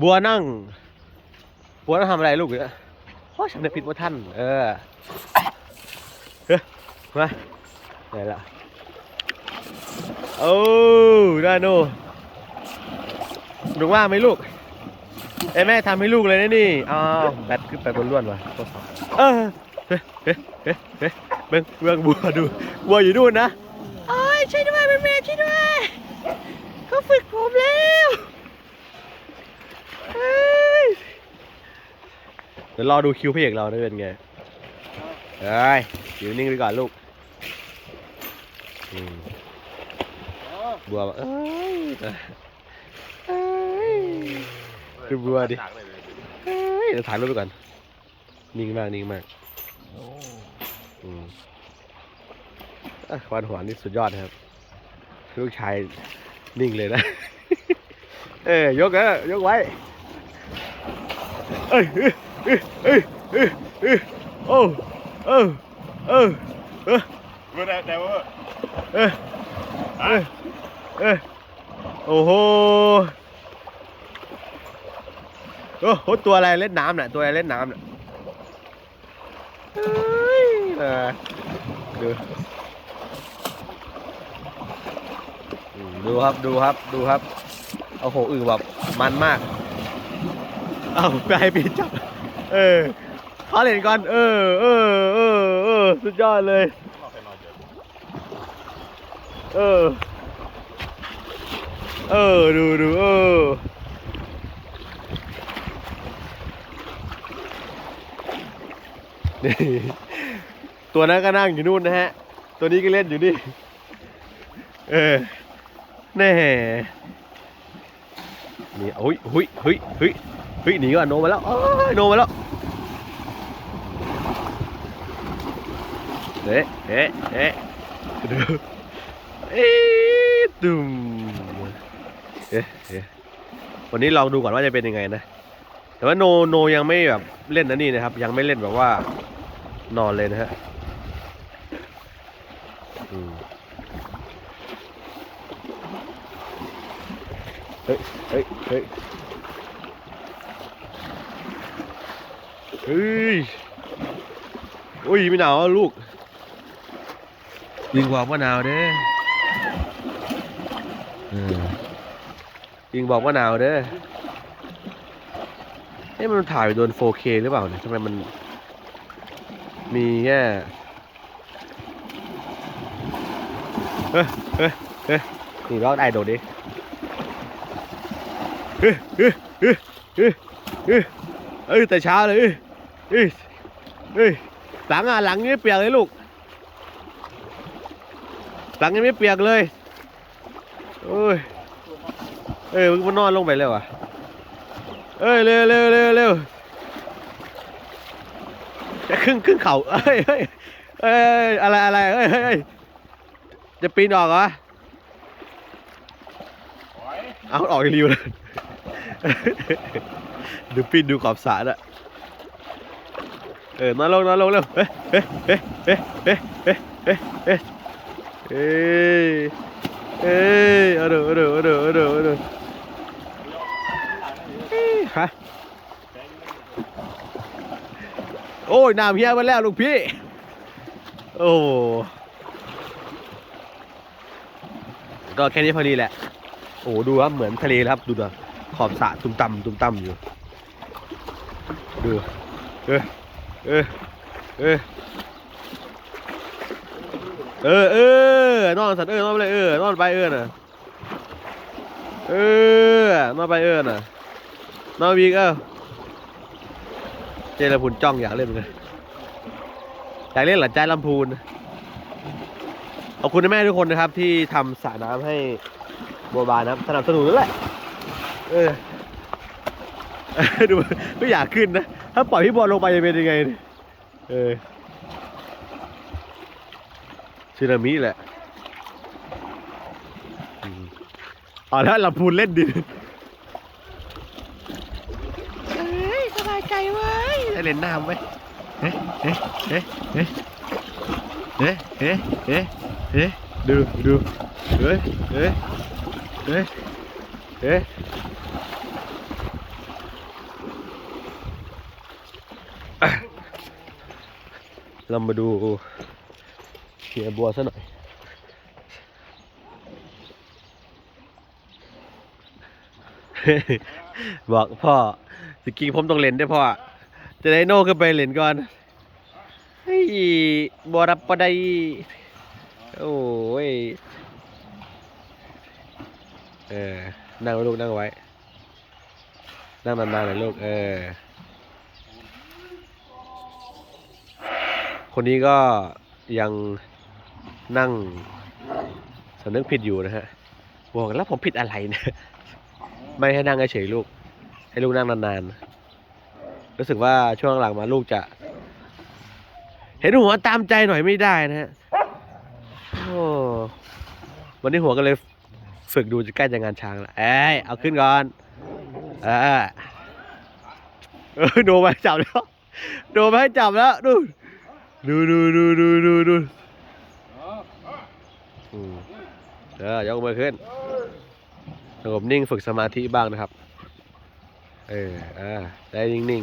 บัวนั่ง บัวนั่งทำอะไรลูกเนี่ยโอ้ยฉันได้ผิดว่าท่าน เออเฮ้ยมาไหนละโอ้ได้โนหนูว่าไหมลูกเอ้ยแม่ทำให้ลูกเลยนะนี่อ้าวแบตขึ้นไปบนล้วนว่ะโทรศัพท์เออเฮ้ยเฮ้ยเฮ้ยเฮ้ยเบิ่งเบิ่งบัวดูบัวอยู่นู่นนะโอ้ยช่วยด้วยแม่แม่ช่วยด้วยเขาฝึกผมแล้ว เดี๋ยวรอดูคิวพระเอกเราได้เป็นไงเอ้ยอยู่นิ่งไปก่อนลูกบัวบเอ้ยเอ้ยดูบัวดิเอ้ยเดี๋ยวถ่ายรูปไปก่อน นิ่งมากนิ่งมากอืมอะควันหัวนี่สุดยอดครับ ลูกชายนิ่งเลยนะ เอ้ยยกเออยกไว้ เอ้ยเอ้ยเอ้ยเอ้ยเอ้ยโอ้เออเออเออเมื่อไหร่แต่ว่าเออเออเออโอ้โหโอ้โหตัวอะไรเล่นน้ำน่ะตัวอะไรเล่นน้ำน่ะเออดูดูครับดูครับดูครับโอ้โหอึ่งแบบมันมาก เอาไปให้พี่จับ เออเขาเล่นก่อน เออ เออ เออ เออ สุดยอดเลย เออ เออ ดูดูเออ นี่ ตัวนั้นก็นั่งอยู่นู่นนะฮะ ตัวนี้ก็เล่นอยู่นี่ เออ แน่นี่โอ้ยเฮ้ยเฮ้ยเฮ้ย เฮ้ยหนีก่อนโนมาแล้วเอ้ยโนมาแล้วเอ๊ะเอ๊ะเอ๊ะเอ๊ะดุมเอ๊ะเอ๊ะวันนี้ลองดูก่อนว่าจะเป็นยังไงนะ แต่ว่าโนโนยังไม่แบบเล่นนะนี่นะครับ ยังไม่เล่นแบบว่านอนเลยนะฮะเฮ้ยเฮ้ยเฮ้ย เฮ้ยอุ้ยไม่หนาวอลูกยิงบอกว่าหนาวเด้อยิงบอกว่าหนาวเด้อเอ๊ะมันถ่ายโดน 4K หรือเปล่าเนี่ยทำไมมัน มีแค่เฮ้ยเฮ้ยเฮ้ยนี่ลอกได้โดดดิเฮ้ยเฮ้ยเฮ้ยเฮ้ยเฮ้ยเอ้ยแต่เช้าเลย เอ้ยเอ้ยหลังอะหลังยังไม่เปียกเลยลูก หลังยังไม่เปียกเลยโอ้ยเอ้ยมันนอนลงไปแล้วอะเอ้ยเร็วเร็วเร็วเร็วจะครึ่งครึ่งเข่าเอ้ยเฮ้ยเอ้ยอะไรอะไรเอ้ยเฮ้ยเฮ้ยจะปีนออกเหรอโอ้ยเอาออกรีวเลยดูปีนดูขอบสระน่ะ เออนอนลงนอนลงเร็วเฮ้ยเฮ้ยเฮ้ยเฮ้ยเฮ้ยเฮ้ยเฮ้ยเฮ้ยเฮ้ยเฮ้ยเอาดูเอาดูเอาดูเอาดูเอาดูเฮ้ยฮะโอ้ยน้ำเฮียมาแล้วลูกพี่ โอ้ก็แค่นี้พอดีแหละ โอ้โหดูครับเหมือนทะเลเลยครับ ดูนะขอบสระตุ้มต่ำตุ้มต่ำอยู่ ดู เออ เออ เออ เออ เออนอนสัตว์เออนอนไปเลยเออนอนไปเออน่ะ เออนอนไปเออน่ะนอนวีกเออเจรพุนจ้องอยากเล่นเหมือนกันอยากเล่นเหรอใจลำพูนขอบคุณแม่ทุกคนนะครับ ที่ทำสระน้ำให้บัวบานนะครับสนับสนุนนั่นแหละเออดูไม่อยากขึ้นนะ ถ้าปล่อยพี่บอลลงไปจะเป็นยังไงเนี่ยเออซึนามิแหละอืมเอาแล้วลำพูนเล่นดิเฮ้ยสบายใจเว้ยได้เล่นน้ำไหมเฮ้เฮ้เฮ้เฮ้เฮ้เฮ้เฮ้เฮ้ดูดูเฮ้เฮ้เฮ้ยเฮ้ย เรามาดูเฮียบัวซะหน่อยบอกพ่อสกีผมต้องเล่นได้วยพ่อ จะได้โน่ขึ้นไปเล่นก่อนเฮ้ยบัวรับปะได้โอ้ยเออนั่งไว้ลูกนั่งไว้ นั่งนานๆเลยลูกเออ คนนี้ก็ยังนั่งสำนึกผิดอยู่นะฮะบอกแล้วผมผิดอะไรนะไม่ให้นั่งเฉยลูก ให้ลูกนั่งนานๆ รู้สึกว่าช่วงหลังมาลูกจะ เห็นหัวตามใจหน่อยไม่ได้นะฮะโอ้วันนี้หัวก็เลยฝึกดูจะใกล้จะงานช้างแล้วเอ้ยเอาขึ้นก่อนเออโดนไปจับแล้ว โดนไปให้จับแล้วดู ดูดูดูดูดูดูอืมเออยกมือขึ้นสงบนิ่งฝึกสมาธิบ้างนะครับ เออออได้นิ่ง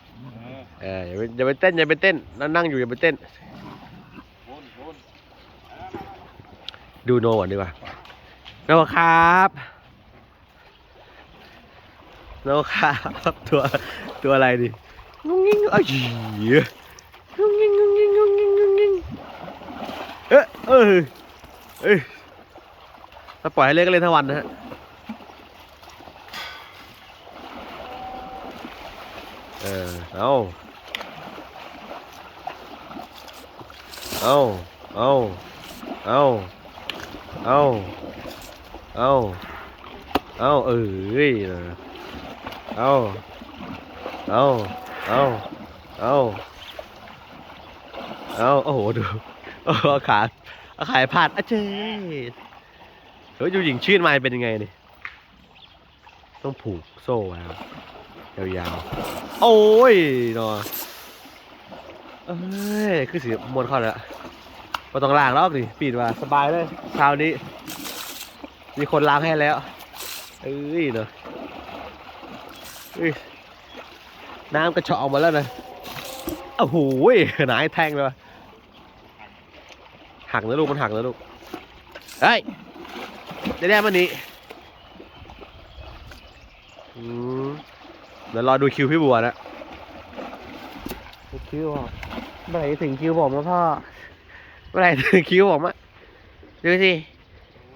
ๆเอออย่าไปอย่าไปเต้นอย่าไปเต้นนั่งนั่งอยู่อย่าไปเต้น ดูโนก่อนดีกว่าโนครับโนครับ ตัวตัวอะไรดิงุ้งงิ้งอ้ยงุ้งงิ้งงุ้งงิ้งงุ้งงิ้งงุ้งงิ้ง เอ๊ะเอ้ยเอ้ยถ้าปล่อยให้เล่นก็เล่นทั้งวันนะฮะเออเอาเอาเอาเอาเอาเอาเอาเอ้ยเอาเอาเอาเอาเอาโอ้โหดู โอ้โหเอาขาเอาขายพลาดอะเจ๊เฮ้ยดูหญิงชื่นมาเป็นยังไงนี่ต้องผูกโซ่ไว้ครับยาวๆ โอ้ยเนาะเอ้ยคือสีมวนเข้าแล้วมาต้องล้างแล้วดิปิดว่าสบายเลยเช้านี้ มีคนล้างให้แล้ว เอ้ยเนาะเอ้ยน้ำกระเฉาะออกมาแล้วนะโอ้โหหนายแทงเลยว่ะ หักนะลูกมันหักนะลูกเฮ้ยได้แน่มันนี้อืมเดี๋ยวรอดูคิวพี่บัวนะคิวบอกเมื่อไหร่ถึงคิวผมแล้วพ่อเมื่อไหร่ถึงคิวผมอะดูสิ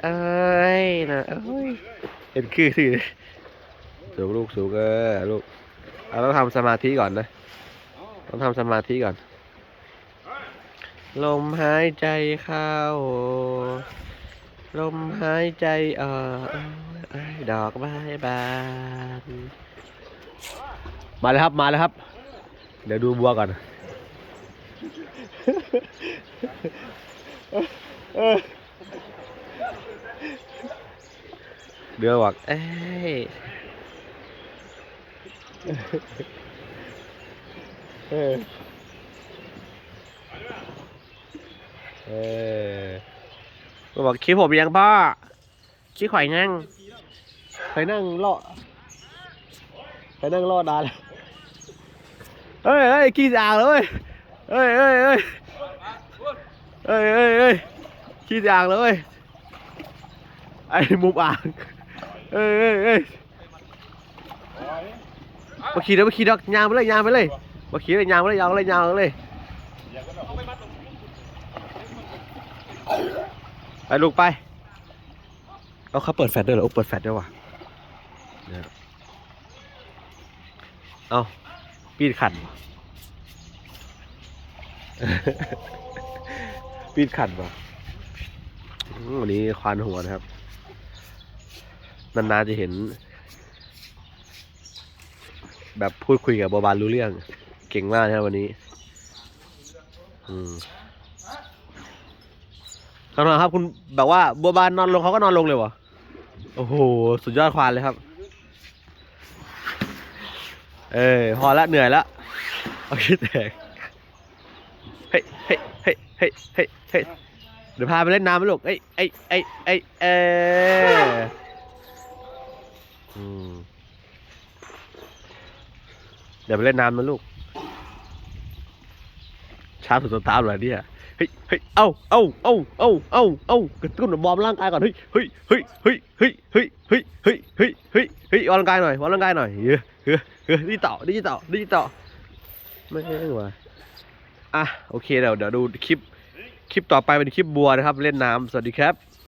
เอ้ยนะเอ้ยเห็นคือสิสูงลูกสูงเออลูกเราต้องทำสมาธิก่อนนะ ต้องทำสมาธิก่อน ลมหายใจเข้า ลมหายใจออกเอ้ยดอกไม้บานมาแล้วครับมาแล้วครับ เดี๋ยวดูบัวก่อนเดือบอกเอ้ยเออ เออบอกคิดผมยังพ่อคิดข่อยนั่งข่อยนั่งรอข่อยนั่งรอดานเฮ้ยเฮ้ยขี้สะอาดเลยเฮ้ยเฮ้ยเฮ้ยเฮ้ยเฮ้ยเฮ้ยขี้สะอาดเลยไอ้มุมอ่างเฮ้ยเฮ้ยเฮ้ยมาขี่เดี๋ยวมาขี่ดอกยางไปเลยยางไปเลยมาขี่เลยยางไปเลยยางไปเลยยางไปเลย ไปลูกไปเอาเขาเปิดแฟลชด้วยเหรอโอ้เปิดแฟลชด้วยว่ะเนี่ยเอาปีดขันว่ะปีดขันว่ะอืมวันนี้ควานหัวนะครับ นานๆจะเห็น แบบพูดคุยกับบัวบานรู้เรื่อง เก่งมากนะครับวันนี้ อืม คำถามครับคุณแบบว่าบัวบานนอนลงเขาก็นอนลงเลยวะโอ้โหสุดยอดควานเลยครับ เอ้พอละเหนื่อยละเอาคิดแตกเฮ้ยเฮ้ยเฮ้ยเฮ้ยเฮ้ยเฮ้ยเดี๋ยวพาไปเล่นน้ำไหมลูกเอ้ยเอ้ยเอ้ยเอ้ยเอ้ยอืมเดี๋ยวไปเล่นน้ำนะลูกชช้าสุดสตาร์ทเลยเนี่ย เฮ้ยเฮ้ยเอ้าเอ้าเอ้าเอ้าเอ้าเอ้ากระตุ้นบอมร่างกายก่อนเฮ้ยเฮ้ยเฮ้ยเฮ้ยเฮ้ยเฮ้ยเฮ้ยเฮ้ยเฮ้ยเฮ้ยเฮ้ยวอร่างกายหน่อยวอร่างกายหน่อยเฮ้ยเฮ้ยเฮ้ยดิจิตอลดิจิตอลดิจิตอลไม่ใช่ว่ะอะโอเคเดี๋ยวเดี๋ยวดูคลิปคลิปต่อไปเป็นคลิปบัวนะครับ เล่นน้ำสวัสดีครับ